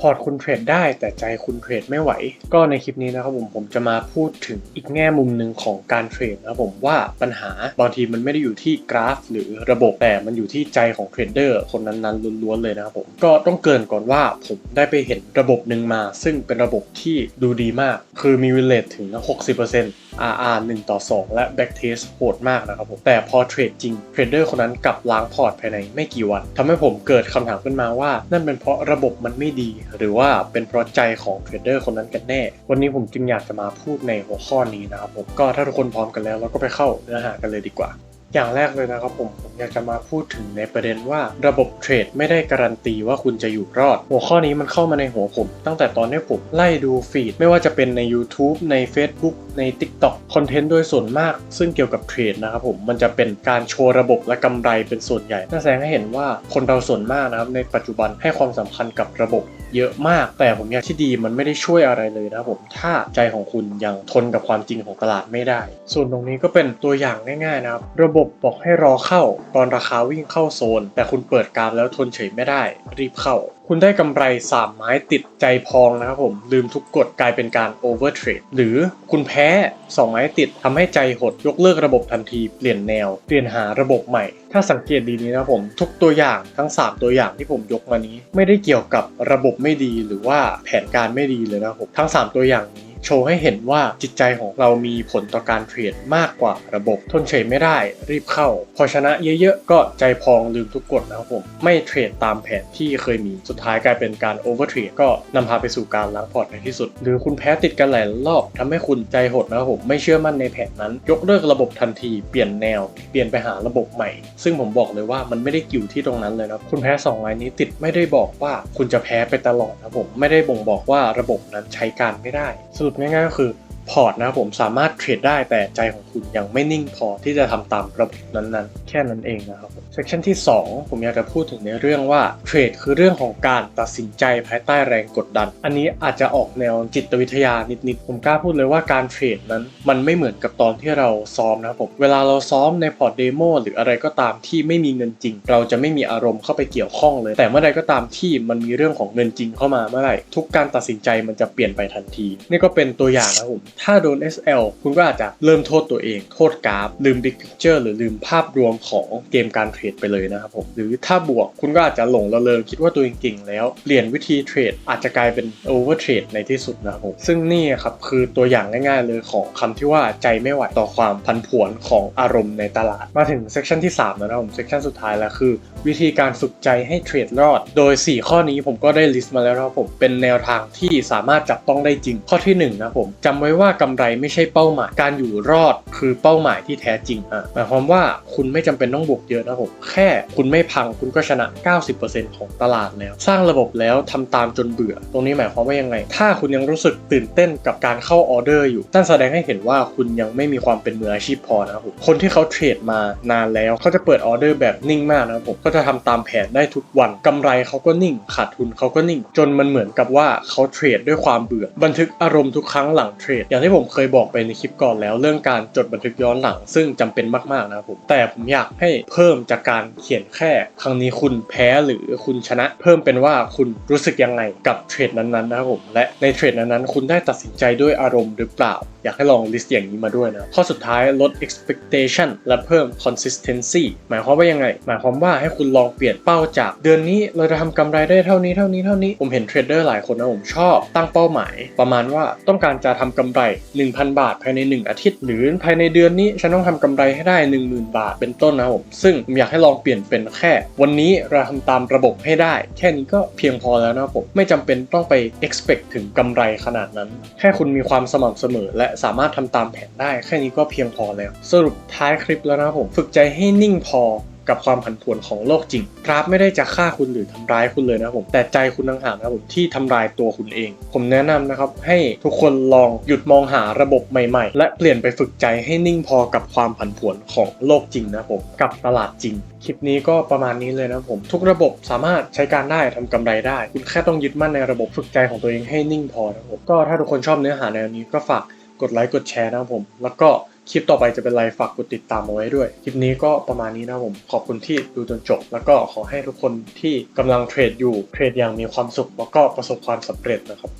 พอร์ตคุณเทรดได้แต่ใจคุณเทรดไม่ไหว ก็ในคลิปนี้นะครับผมผมจะมาพูดถึงอีกแง่มุมหนึ่งของการเทรดนะครับผมว่าปัญหาบางทีมันไม่ได้อยู่ที่กราฟ หรือระบบแต่มันอยู่ที่ใจของเทรดเดอร์คนนั้นๆล้วนๆเลยนะครับผมก็ต้องเกินก่อนว่าผมได้ไปเห็นระบบหนึ่งมา ซึ่งเป็นระบบที่ดูดีมาก คือมีวิเลตถึง 60% RR 1 ต่อ 2 และ Backtest โหดมากนะครับผมแต่พอเทรดจริงเทรดเดอร์คนนั้นกลับล้างพอร์ตภายในไม่กี่วันทำให้ผมเกิดคำถามขึ้นมาว่า นั่นเป็นเพราะระบบมันไม่ดีหรือว่าเป็นเพราะใจของเทรดเดอร์คนนั้นกันแน่ วันนี้ผมจึงอยากจะมาพูดในหัวข้อนี้นะครับผมก็ถ้าทุกคนพร้อมกันแล้วเราก็ไปเข้าเนื้อหากันเลยดีกว่าอย่างแรกเลยนะครับผมผมอยากจะมาพูดถึงในประเด็นว่าระบบเทรดไม่ได้การันตีว่าคุณจะอยู่รอด หัวข้อนี้มันเข้ามาในหัวผม ตั้งแต่ตอนที่ผมไล่ดูฟีดไม่ว่าจะเป็นใน YouTube ใน Facebook ใน TikTok คอนเทนต์โดยส่วนมาก ซึ่งเกี่ยวกับเทรดนะครับผมมันจะเป็นการโชว์ระบบและกำไรเป็นส่วนใหญ่น่าแสดงให้เห็นว่าคนเราส่วนมากนะครับในปัจจุบันให้ความสำคัญกับระบบ เยอะมาก แต่ผมอยากที่ดีมันไม่ได้ช่วยอะไรเลยนะผมถ้าใจของคุณยังทนกับความจริงของตลาดไม่ได้ ส่วนตรงนี้ก็เป็นตัวอย่างง่ายๆนะครับ ระบบบอกให้รอเข้า ตอนราคาวิ่งเข้าโซน แต่คุณเปิดกราฟแล้วทนเฉยไม่ได้ รีบเข้า คุณได้กำไร 3 ไม้ติดใจพองนะครับผม ลืมทุกกฎกลายเป็นการโอเวอร์เทรดหรือคุณแพ้ 2 ไม้ติดทำให้ใจหดยกเลิกระบบทันทีเปลี่ยนแนว เปลี่ยนหาระบบใหม่ ถ้าสังเกตดีนี้นะครับผม ทุกตัวอย่างทั้ง 3 ตัวอย่างที่ผมยกมานี้ ไม่ได้เกี่ยวกับระบบไม่ดีหรือว่าแผนการไม่ดีเลยนะครับผมทั้ง 3 ตัวอย่างนี้ โชว์ให้เห็นว่าจิตใจของเรามีผลต่อการเทรดมากกว่าระบบทนเฉยไม่ได้รีบเข้า พอชนะเยอะๆ ก็ใจพองลืมทุกกฎนะครับผม ไม่เทรดตามแผนที่เคยมีสุดท้ายกลายเป็นการโอเวอร์เทรดก็นำพาไปสู่การล้างพอร์ตในที่สุด หรือคุณแพ้ติดกันหลายรอบทำให้คุณใจหดนะครับผมไม่เชื่อมั่นในแผนนั้น ยกเลิกระบบทันทีเปลี่ยนแนว เปลี่ยนไปหาระบบใหม่ ซึ่งผมบอกเลยว่ามันไม่ได้กิ่วที่ตรงนั้นเลยนะคุณแพ้สองรายนี้ติดไม่ได้บอกว่าคุณจะแพ้ไปตลอดนะผมไม่ได้บ่งบอกว่าระบบนั้นใช้การไม่ได้สรุปง่ายๆก็คือพอร์ตนะครับผมสามารถเทรดได้แต่ใจของคุณยังไม่นิ่งพอที่จะทำตามระบบนั้นๆ แค่นั้นเองนะครับผม เซสชันที่ 2 ผมอยากจะพูดถึงในเรื่องว่าเทรดคือเรื่องของการตัดสินใจภายใต้แรงกดดัน อันนี้อาจจะออกแนวจิตวิทยานิดๆ ผมกล้าพูดเลยว่าการเทรดนั้น มันไม่เหมือนกับตอนที่เราซ้อมนะครับผม เวลาเราซ้อมในพอร์ตเดโมหรืออะไรก็ตามที่ไม่มีเงินจริง เราจะไม่มีอารมณ์เข้าไปเกี่ยวข้องเลย แต่เมื่อใดก็ตามที่มันมีเรื่องของเงินจริงเข้ามาเมื่อไหร่ทุกการตัดสินใจมันจะเปลี่ยนไปทันที นี่ก็เป็นตัวอย่างนะครับผมถ้าโดน SL คุณก็อาจจะเริ่มโทษตัวเอง โทษกราฟลืม Big Picture หรือลืมภาพรวมของเกมการเทรดไปเลยนะครับผมหรือถ้าบวกคุณก็อาจจะหลงละเลงคิดว่าตัวเองเก่งแล้วเปลี่ยนวิธีเทรดอาจจะกลายเป็น Over Trade ในที่สุดนะครับผมซึ่งนี่ครับคือตัวอย่างง่ายๆเลยของคำที่ว่าใจไม่ไหวต่อความผันผวนของอารมณ์ในตลาด มาถึงเซสชันที่ 3 แล้วนะผมเซสชันสุดท้ายแล้วคือ วิธีการฝึกใจให้เทรดรอด โดย 4 ข้อนี้ผมก็ได้ลิสต์มาแล้วนะครับผมเป็นแนวทางที่สามารถจับต้องได้จริง ข้อที่1นะครับผมจำไว้ว่ากำไรไม่ใช่เป้าหมายการอยู่รอด คือเป้าหมายที่แท้จริงอะหมายความว่าคุณไม่จำเป็นต้องบวกเยอะนะครับผมแค่คุณไม่พังคุณก็ชนะ 90%ของตลาดแล้ว สร้างระบบแล้วทำตามจนเบื่อ ตรงนี้หมายความว่ายังไง ถ้าคุณยังรู้สึกตื่นเต้นกับการเข้าออเดอร์อยู่นั่นแสดงให้เห็นว่าคุณยังไม่มีความเป็นมืออาชีพพอนะครับผมคนที่เขาเทรดมานานแล้วเขาจะเปิดออเดอร์แบบนิ่งมากนะครับผมก็จะทำตามแผนได้ทุกวันกำไรเขาก็นิ่ง ขาดทุนเขาก็นิ่ง จนมันเหมือนกับว่าเขาเทรดด้วยความเบื่อ บันทึกอารมณ์ทุกครั้งหลังเทรด อย่างที่ผมเคยบอกไปในคลิปก่อนแล้ว เรื่องการจดบันทึกย้อนหลัง ซึ่งจำเป็นมากๆนะครับผมแต่ผมอยากให้เพิ่มจากการเขียนแค่ครั้งนี้คุณแพ้หรือคุณชนะ เพิ่มเป็นว่าคุณรู้สึกยังไงกับเทรดนั้นๆนะครับผมและในเทรดนั้นๆคุณได้ตัดสินใจด้วยอารมณ์หรือเปล่าอยากให้ลองลิสต์อย่างนี้มาด้วยนะ ข้อสุดท้ายลด expectation และเพิ่ม consistency หมายความว่ายังไง หมายความว่าให้คุณลองเปลี่ยนเป้าจากเดือนนี้เราจะทำกำไรได้เท่านี้เท่านี้เท่านี้ ผมเห็นเทรดเดอร์หลายคนนะผมชอบ ตั้งเป้าหมาย ประมาณว่าต้องการจะทำกำไร 1,000 บาท ภายใน 1 อาทิตย์ หรือภายในเดือนนี้ฉันต้องทำกำไรให้ได้ 10,000 บาทเป็นต้นนะผมซึ่งผมอยากให้ลองเปลี่ยนเป็นแค่ วันนี้เราทำตามระบบให้ได้ แค่นี้ก็เพียงพอแล้วนะผมไม่จำเป็นต้องไป expect ถึงกำไรขนาดนั้น แค่คุณมีความสม่ำเสมอและสามารถทำตามแผนได้แค่นี้ก็เพียงพอแล้ว สรุปท้ายคลิปแล้วนะผม ฝึกใจให้นิ่งพอกับความผันผวนของโลกจริง กราฟไม่ได้จะฆ่าคุณหรือทำร้ายคุณเลยนะผม แต่ใจคุณต่างหากนะผมที่ทำลายตัวคุณเอง ผมแนะนำนะครับให้ทุกคนลองหยุดมองหาระบบใหม่ๆ และเปลี่ยนไปฝึกใจให้นิ่งพอกับความผันผวนของโลกจริงนะผม กับตลาดจริง คลิปนี้ก็ประมาณนี้เลยนะผม ทุกระบบสามารถใช้การได้ทำกำไรได้ คุณแค่ต้องยึดมั่นในระบบฝึกใจของตัวเองให้นิ่งพอนะครับผม ก็ถ้าทุกคนชอบเนื้อหาแนวนี้ก็ฝาก กดไลค์กดแชร์นะครับผม แล้วก็คลิปต่อไปจะเป็นอะไรฝากกดติดตามเอาไว้ด้วย คลิปนี้ก็ประมาณนี้นะครับผม ขอบคุณที่ดูจนจบ แล้วก็ขอให้ทุกคนที่กำลังเทรดอยู่เทรดอย่างมีความสุข แล้วก็ประสบความสำเร็จนะครับ